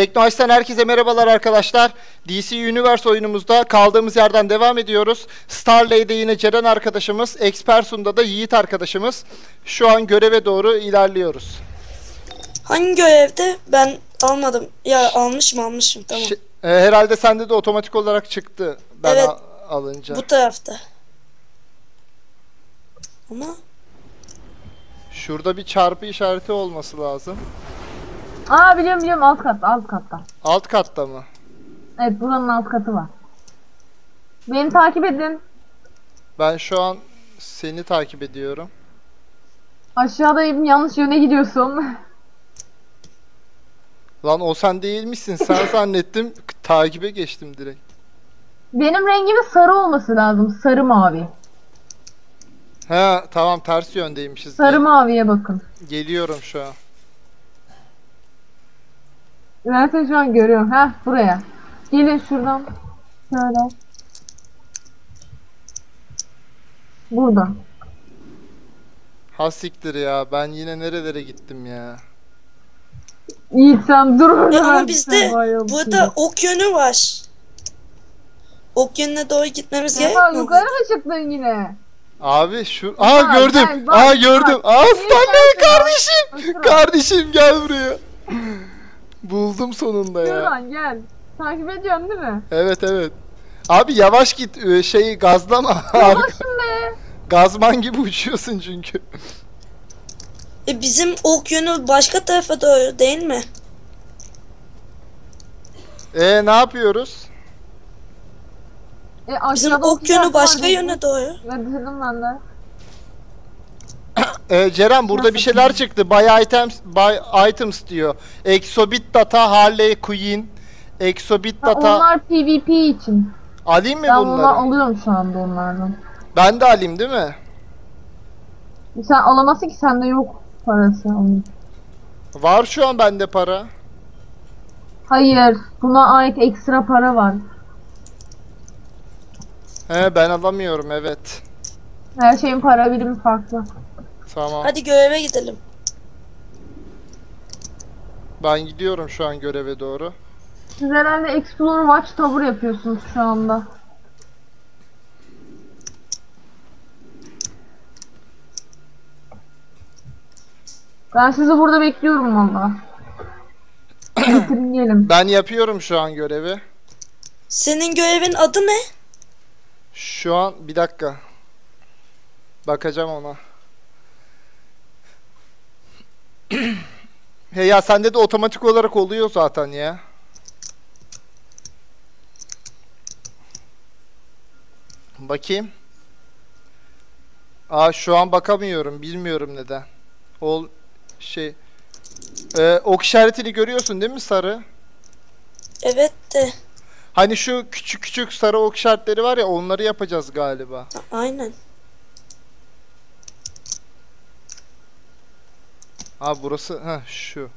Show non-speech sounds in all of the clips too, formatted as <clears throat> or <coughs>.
Teknoaş'tan herkese merhabalar arkadaşlar. DC Universe oyunumuzda kaldığımız yerden devam ediyoruz. Starlay'de yine Ceren arkadaşımız, Expersun'da da Yiğit arkadaşımız. Şu an göreve doğru ilerliyoruz. Hangi görevde? Ben almadım. Ya almışım almışım tamam. Ş- e, herhalde sende de otomatik olarak çıktı ben Evet. alınca. Bu tarafta. Ama Şurada bir çarpı işareti olması lazım. Aa biliyorum biliyorum alt kat alt katta. Alt katta mı? Evet buranın alt katı var. Beni takip edin. Ben şu an seni takip ediyorum. Aşağıdayım yanlış yöne gidiyorsun. Lan o sen değilmişsin. Sen <laughs> zannettim. Takibe geçtim direkt. Benim rengimin sarı olması lazım. Sarı mavi. He tamam ters yöndeymişiz. Sarı maviye bakın. Geliyorum şu an. Seni şu an görüyorum. Heh buraya. Gelin şuradan. Şöyle. Burada. Ha siktir ya. Ben yine nerelere gittim ya. Yiğit sen dur burada. Ya ama bizde burada ok yönü var. Ok yönüne doğru gitmemiz Efa gerekmiyor. yukarı mı çıktın yine? Abi şu... Aa Bak, gördüm. gel, bak, Aa gördüm. bak. Aa Stanley kardeşim. Kardeşim gel buraya. Buldum sonunda ya. Şuradan gel. Takip ediyorsun değil mi? Evet evet. Abi yavaş git. Ee, Şeyi gazlama. Yavaşım be. Gazman gibi uçuyorsun çünkü. E bizim ok yönü başka tarafa doğru değil mi? E ne yapıyoruz? E, Bizim ok yönü başka yöne doğru. Ve bitirdim ben de. Ee, Ceren burada bir şeyler çıktı. Buy items, buy items diyor. Exobit data, Harley Quinn, Exobit Ha, data. onlar PvP için. Alayım mı Ben bunları bunları? alıyorum şu anda onlardan. Ben de alayım değil mi? Sen alamazsın ki sende yok parası. onun. Var şu an bende para. Hayır. Buna ait ekstra para var. He ben alamıyorum evet. Her şeyin para birimi farklı. Tamam. Hadi göreve gidelim. Ben gidiyorum şu an göreve doğru. Siz herhalde Explore Watch Tower yapıyorsunuz şu anda. Ben sizi burada bekliyorum valla. <clears throat> Bitirin gelin. Ben yapıyorum şu an görevi. Senin görevin adı ne? Şu an bir dakika. Bakacağım ona. He ya sende de otomatik olarak oluyor zaten ya. Bakayım. Aa şu an bakamıyorum. Bilmiyorum neden. Ol şey Ee, ok işaretini görüyorsun değil mi sarı? Evet de. Hani şu küçük küçük sarı ok işaretleri var ya onları yapacağız galiba. Aynen. Ha burası ha şu.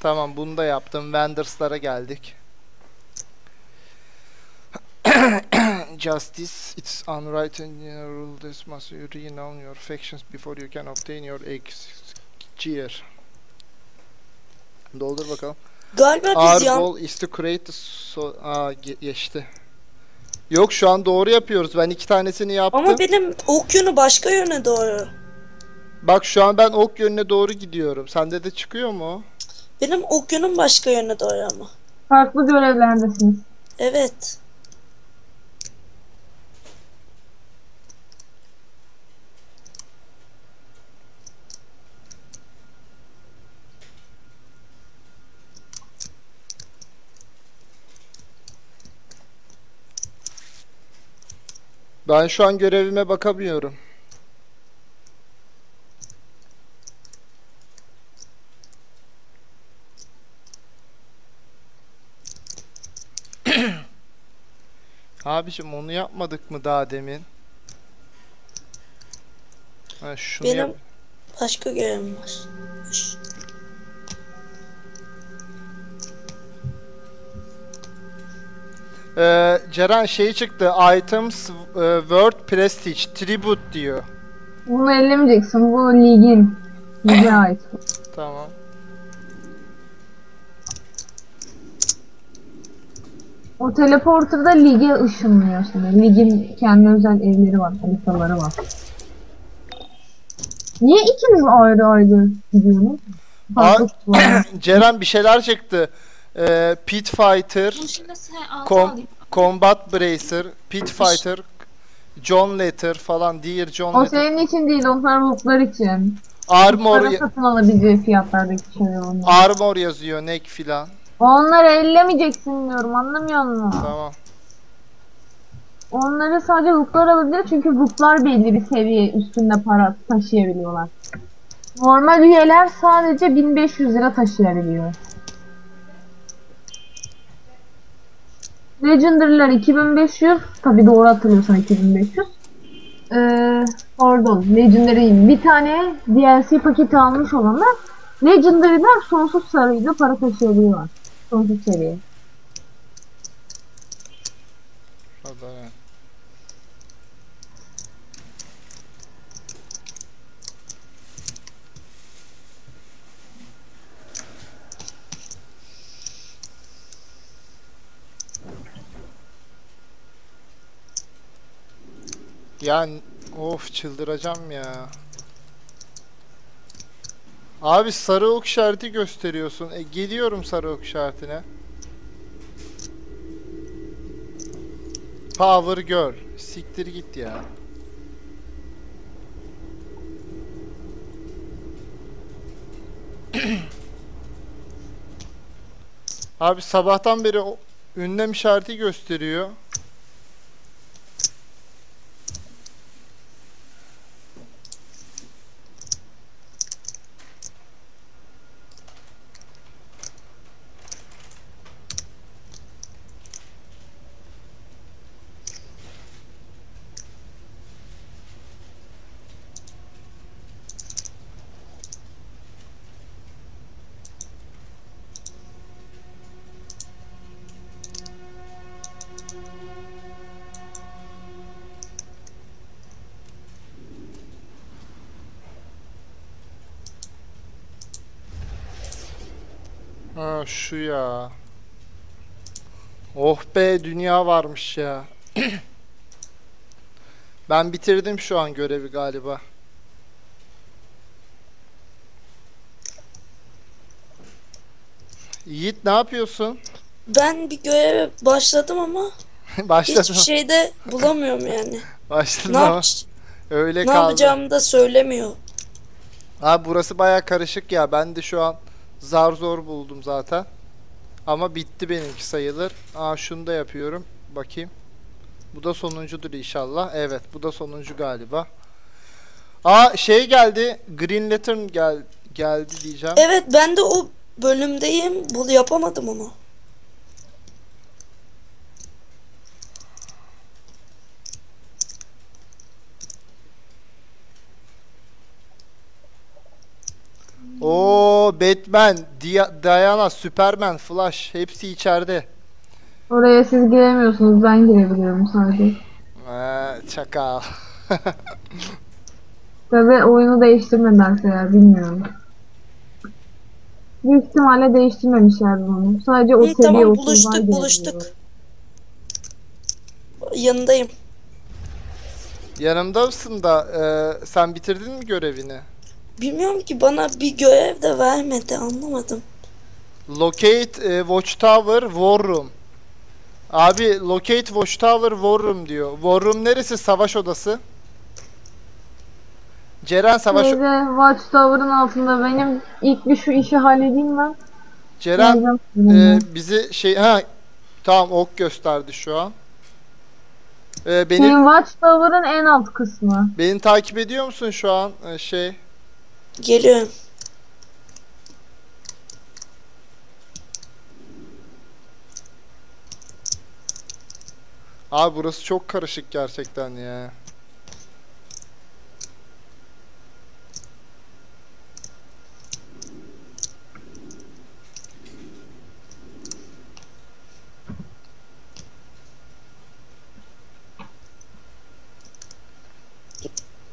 Tamam bunu da yaptım. Vendors'lara geldik. <coughs> Justice, it's unwritten rule this must you renown your factions before you can obtain your gear. Doldur bakalım. Galiba biz Our yan... goal is to create the so Aa, ge- geçti. Yok şu an doğru yapıyoruz. Ben iki tanesini yaptım. Ama benim ok yönü başka yöne doğru. Bak şu an ben ok yönüne doğru gidiyorum. Sende de çıkıyor mu? Benim ok yönüm başka yöne doğru ama. Farklı görevlerdesiniz. Evet. Ben şu an görevime bakamıyorum. Abiciğim onu yapmadık mı daha demin? Ha, şunu Benim yap- başka görevim var. Ee, Ceren şey çıktı. Items e, World Prestige Tribute diyor. Bunu ellemeyeceksin. Bu ligin. Lige <laughs> ait. Tamam. O teleporter'da lige ışınlıyor seni. Ligin kendi özel evleri var, haritaları var. Niye ikiniz ayrı ayrı gidiyorsunuz? <clears throat> Ceren bir şeyler çıktı. Ee, Pit Fighter, Com-. Combat Bracer, Pit Fighter, John Letter falan, Dear John O Letter. senin için değil, onlar lootlar için. Armor, satın alabileceği fiyatlardaki şeyler onlar. Armor yazıyor, neck filan. Onları ellemeyeceksin diyorum, anlamıyor musun? Tamam. Onları sadece lootlar alabilir çünkü lootlar belli bir seviye üstünde para taşıyabiliyorlar. Normal üyeler sadece 1500 lira taşıyabiliyor. Legendary'ler 2500, tabi doğru hatırlıyorsan 2500. Ee, pardon, Legendary bir tane DLC paketi almış olanlar Legendary'ler sonsuz sayıda para taşıyabiliyorlar. Sonsuz seviye. Hadi, evet. Yani of çıldıracağım ya. Abi sarı ok işareti gösteriyorsun. E, geliyorum sarı ok işaretine. Power Girl. Siktir git ya. <clears throat> Abi sabahtan beri o ünlem işareti gösteriyor. Ha şu ya. Oh be dünya varmış ya. <clears throat> Ben bitirdim şu an görevi galiba. Yiğit ne yapıyorsun? Ben bir göreve başladım ama <laughs> Başladım. hiçbir şey de bulamıyorum yani. <laughs> Başladım Ne, ama yap <laughs> öyle ne kaldı. yapacağımı da söylemiyor. Abi burası baya karışık ya. Ben de şu an zar zor buldum zaten. Ama bitti benimki sayılır. Aa şunu da yapıyorum. Bakayım. Bu da sonuncudur inşallah. Evet bu da sonuncu galiba. Aa şey geldi. Green Lantern gel geldi diyeceğim. Evet ben de o bölümdeyim. Bu yapamadım onu. Batman, Dia- Diana, Superman, Flash hepsi içeride. Oraya siz giremiyorsunuz, ben girebiliyorum sadece. Ee, çakal. <laughs> Tabi oyunu değiştirmedilerse ya bilmiyorum. Büyük ihtimalle değiştirmemişlerdir onu. Sadece o Hı, seviye tamam 30'dan buluştuk buluştuk. Yanındayım. Yanımda mısın da e, sen bitirdin mi görevini? Bilmiyorum ki bana bir görev de vermedi anlamadım. Locate e, Watchtower War Room. Abi locate Watchtower War Room diyor. War Room neresi? Savaş odası. Ceren savaş Şeyde Watchtower'ın altında benim ilk bir şu işi halledeyim ben. Ceren e, bizi şey ha tamam ok gösterdi şu an. E, beni Şeyin Watchtower'ın en alt kısmı. beni takip ediyor musun şu an? E, şey Geliyorum. Abi burası çok karışık gerçekten ya.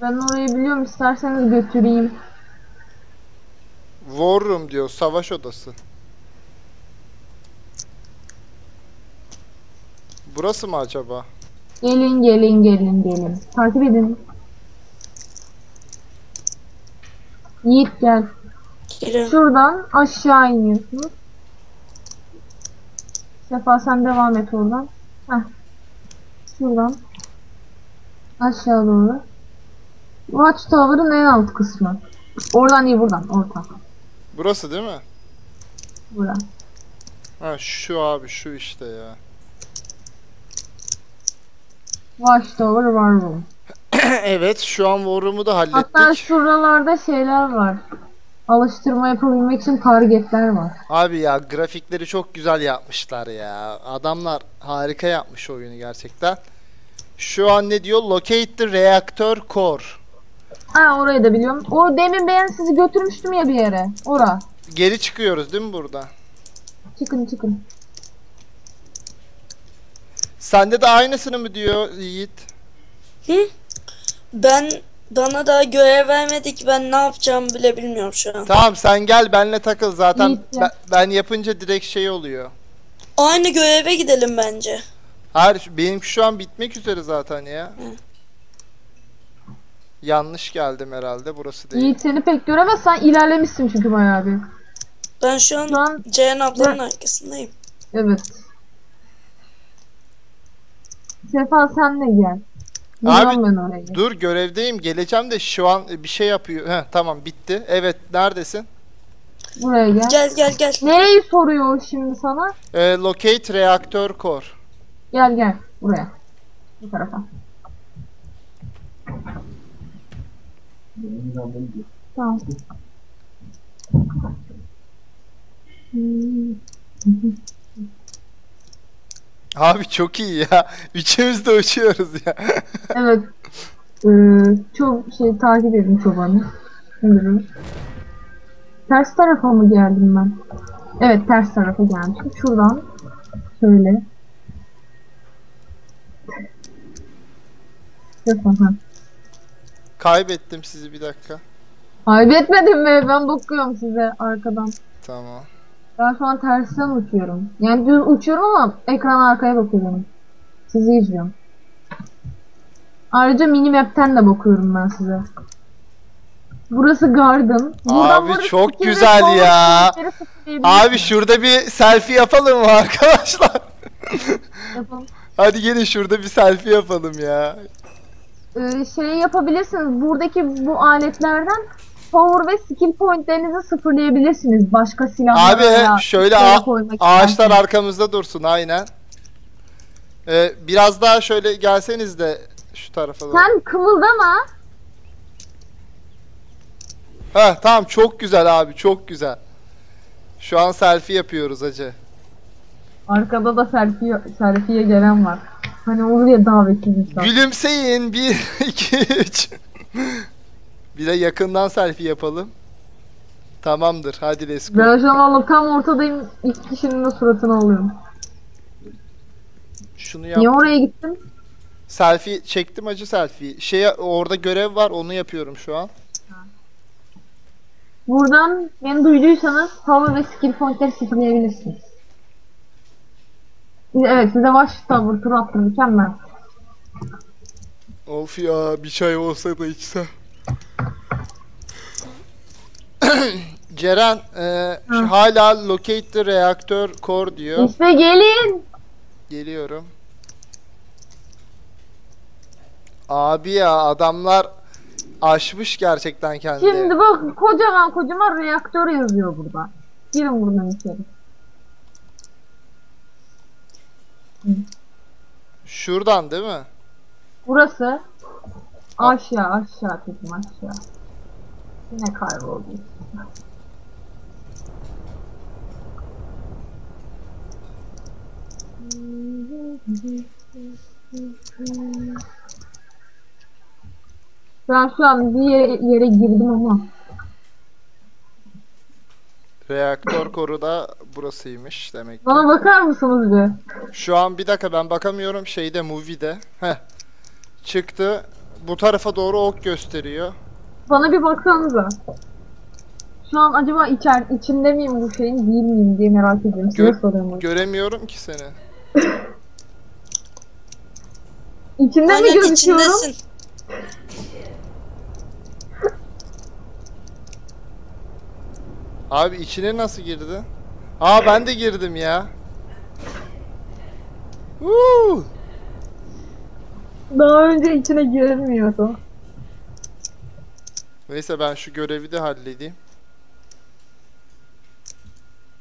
Ben orayı biliyorum isterseniz götüreyim. War Room diyor, savaş odası. Burası mı acaba? Gelin gelin gelin gelin. Takip edin. Yiğit gel. Girin. Şuradan aşağı iniyorsunuz. Sefa sen devam et oradan. Heh. Şuradan. Aşağı doğru. Watchtower'ın en alt kısmı. Oradan değil buradan. Orta. Burası değil mi? Buradan. Ha şu abi şu işte ya. Watchtower var room. <clears throat> evet şu an War Room'u da hallettik. Hatta şuralarda şeyler var. Alıştırma yapabilmek için targetler var. Abi ya grafikleri çok güzel yapmışlar ya. Adamlar harika yapmış oyunu gerçekten. Şu an ne diyor? Locate the reactor core. Ha orayı da biliyorum. O demin ben sizi götürmüştüm ya bir yere. Ora. Geri çıkıyoruz değil mi burada? Çıkın çıkın. Sende de aynısını mı diyor Yiğit? Hı? Ben bana daha görev vermedik. Ben ne yapacağımı bile bilmiyorum şu an. Tamam sen gel benle takıl zaten ben, ben yapınca direkt şey oluyor. Aynı göreve gidelim bence. Hayır şu- benimki şu an bitmek üzere zaten ya. Yanlış geldim herhalde burası değil. Yiğit seni pek göremez. Sen ilerlemişsin çünkü bayağı bir. Ben şu an Şu an Ceyhan ablanın arkasındayım. evet. Sefa sen de gel. Abi, ben. Dur görevdeyim geleceğim de şu an bir şey yapıyor. Heh, tamam bitti. Evet neredesin? Buraya gel. Gel gel gel. Nereyi soruyor o şimdi sana? Ee, locate reactor core. Gel gel. Buraya. Bu tarafa. Tamam. Abi çok iyi ya. <laughs> Üçümüz de uçuyoruz ya. <laughs> Evet. Ee, çok şey takip edin çobanı. Sanırım. Ters tarafa mı geldim ben? Evet ters tarafa gelmişim. Şuradan şöyle. Ha. Kaybettim sizi bir dakika. Kaybetmedim mi? Ben bakıyorum size arkadan. Tamam. Ben şu an tersten uçuyorum. Yani düz uçuyorum ama ekran arkaya bakıyorum. Sizi izliyorum. Ayrıca minimap'ten de bakıyorum ben size. Burası garden. Abi böyle çok güzel ya. Abi şurada bir selfie yapalım mı <laughs> arkadaşlar? Yapalım. Hadi gelin şurada bir selfie yapalım ya. Ee, şey yapabilirsiniz. Buradaki bu aletlerden power ve skill pointlerinizi sıfırlayabilirsiniz. Başka silahlara Abi veya şöyle a- koymak ağaçlar isterseniz. arkamızda dursun aynen. Ee, biraz daha şöyle gelseniz de şu tarafa doğru. Sen kımıldama. Heh tamam çok güzel abi çok güzel. Şu an selfie yapıyoruz acı. Arkada da selfie, selfie'ye gelen var. Hani olur ya davetsiz insan. Gülümseyin 1 2 3. Bir de yakından selfie yapalım. Tamamdır hadi let's go. Ben şu an valla tam ortadayım. İki kişinin de suratını alıyorum. Şunu yap. Niye oraya gittin? Selfie çektim acı selfie. Şey orada görev var onu yapıyorum şu an. Buradan beni duyduysanız power ve skill pointleri sıfırlayabilirsiniz. Evet size Watchtower turu attım mükemmel. Of ya bir çay olsa da içsem. <clears throat> Ceren e, şu hala locate the reactor core diyor. İşte gelin. Geliyorum. Abi ya adamlar aşmış gerçekten kendilerini. Şimdi bak kocaman kocaman reaktör yazıyor burada. Girin buradan içeri. Şuradan değil mi? Burası aşağı aşağı dedim aşağı. Yine kayboldu. Ben şu an bir yere, yere girdim ama Reaktör koru da burasıymış demek ki. bana bakar mısınız bir? Şu an bir dakika ben bakamıyorum şeyde movie'de. Heh. Çıktı. Bu tarafa doğru ok gösteriyor. Bana bir baksanıza. Şu an acaba içer, içinde miyim bu şeyin değil miyim diye merak ediyorum. Size Gör- soruyorum. Göremiyorum ki seni. <laughs> İçinde mi Aynen gözüküyorum? içindesin. Abi içine nasıl girdi? Aa ben de girdim ya. Woo! Daha önce içine girilmiyordu. Neyse ben şu görevi de halledeyim.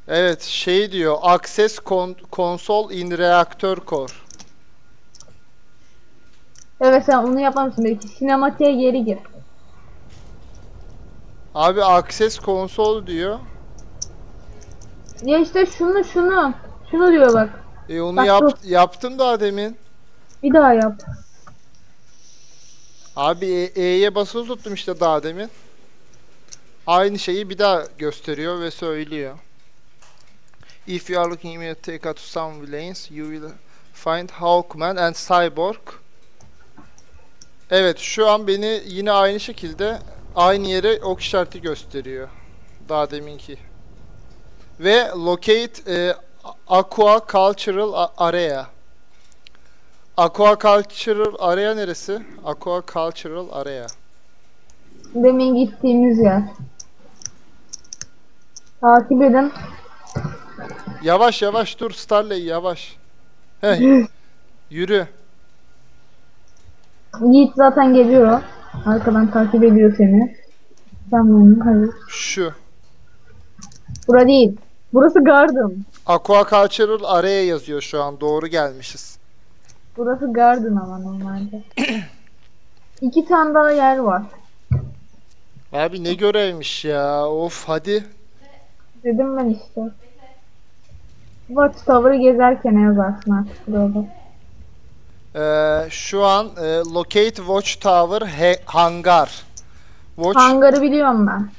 Evet şey diyor Access con- Console in Reactor Core. Evet sen onu yapmamışsın belki. Sinematiğe geri gir. Abi Access Console diyor. Ya işte şunu şunu. Şunu diyor bak. E onu Bak yap yaptım daha demin. Bir daha yap. Abi E- E'ye basılı tuttum işte daha demin. Aynı şeyi bir daha gösteriyor ve söylüyor. If you are looking to take out some villains, you will find Hawkman and Cyborg. Evet, şu an beni yine aynı şekilde aynı yere ok işareti gösteriyor. Daha deminki. Ve locate e, Aqua Cultural Area. Aqua Cultural Area neresi? Aqua Cultural Area. Demin gittiğimiz yer. Takip edin. Yavaş yavaş dur Starley yavaş. Hey, <laughs> yürü. Yiğit zaten geliyor. Arkadan takip ediyor seni. Sen bunu hayır. Şu. Bura değil. Burası Garden. Aqua Cultural Area yazıyor şu an. Doğru gelmişiz. Burası Garden ama normalde. <clears throat> İki tane daha yer var. Abi ne görevmiş ya. Of hadi. Dedim ben işte. Watchtower'ı gezerken yazarsın artık burada. Ee, şu an e, Locate Watchtower he- Hangar. Watch Hangarı biliyorum ben.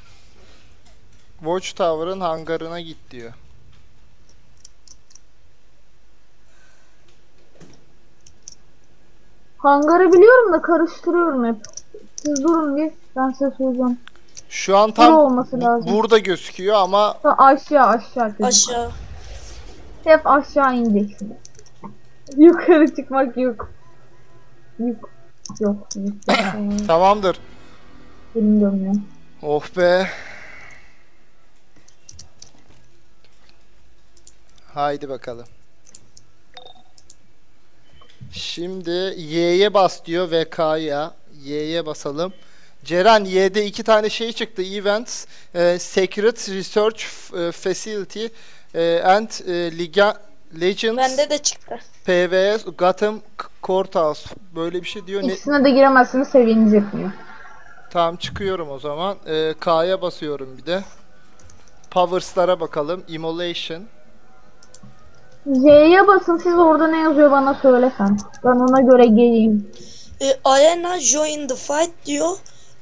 Watchtower'ın hangarına git diyor. Hangarı biliyorum da karıştırıyorum hep. Siz durun bir. Ben size söyleyeceğim. Şu an tam olması bu- lazım. burada gözüküyor ama Ha, aşağı aşağı. dedim. Aşağı. Hep aşağı ineceksin. Yukarı çıkmak yok. Yok. Yok. <coughs> yok. Tamamdır. Benim dönmüyor. Oh be. Haydi bakalım. Şimdi Y'ye bas diyor ve K'ya. Y'ye basalım. Ceren Y'de iki tane şey çıktı. Events, e, Secret Research e, Facility e, and e, Liga, Legends, Bende de çıktı. PVS, Gotham Courthouse. Böyle bir şey diyor. Ne, İkisine de giremezsiniz seviyeniz yetmiyor. Tamam çıkıyorum o zaman. Ee, K'ya basıyorum bir de. Powers'lara bakalım. Immolation. J'ye basın siz orada ne yazıyor bana söylesen. Ben ona göre geleyim. E, Arena join the fight diyor.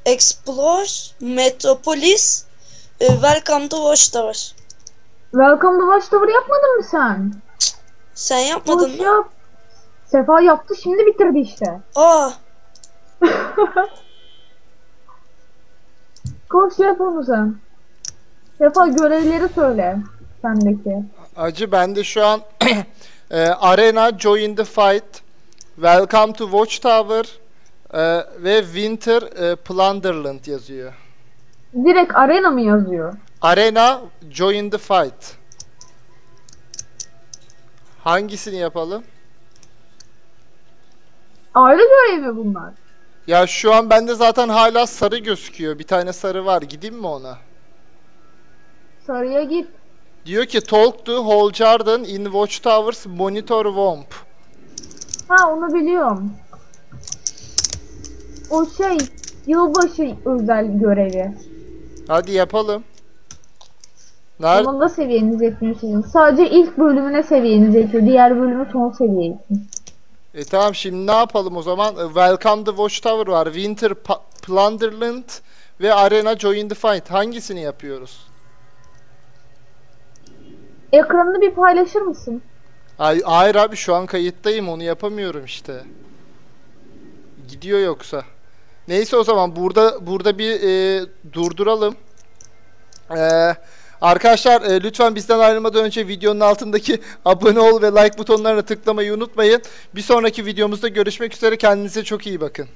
Explore Metropolis. E, welcome to Watchtower. Welcome to Watchtower yapmadın mı sen? Sen yapmadın Koş mı? yap. Sefa yaptı şimdi bitirdi işte. Aa, <laughs> Koş yap onu sen. Sefa görevleri söyle. Sendeki. Acı bende şu an <clears throat> e, Arena Join the Fight. Welcome to Watchtower. e, ve Winter e, Plunderland yazıyor. Direkt arena mı yazıyor? Arena Join the Fight. Hangisini yapalım? Ayrı görev mi bunlar? Ya şu an bende zaten hala sarı gözüküyor. Bir tane sarı var. Gideyim mi ona? Sarıya git. Diyor ki talk to Hall Jordan in Watchtower's monitor womp. Ha onu biliyorum. O şey yılbaşı özel görevi. Hadi yapalım. Nerede? Onun da seviyeniz yetmiyor sizin. Sadece ilk bölümüne seviyeniz yetiyor. Diğer bölümü son seviye için. E tamam şimdi ne yapalım o zaman? E, Welcome to Watchtower var. Winter Pa- Plunderland ve Arena Join the Fight. Hangisini yapıyoruz? Ekranını bir paylaşır mısın? Ay, hayır abi şu an kayıttayım onu yapamıyorum işte. Gidiyor yoksa. Neyse o zaman burada burada bir e, durduralım. E, Arkadaşlar e, lütfen bizden ayrılmadan önce videonun altındaki <laughs> abone ol ve like butonlarına tıklamayı unutmayın. Bir sonraki videomuzda görüşmek üzere. Kendinize çok iyi bakın.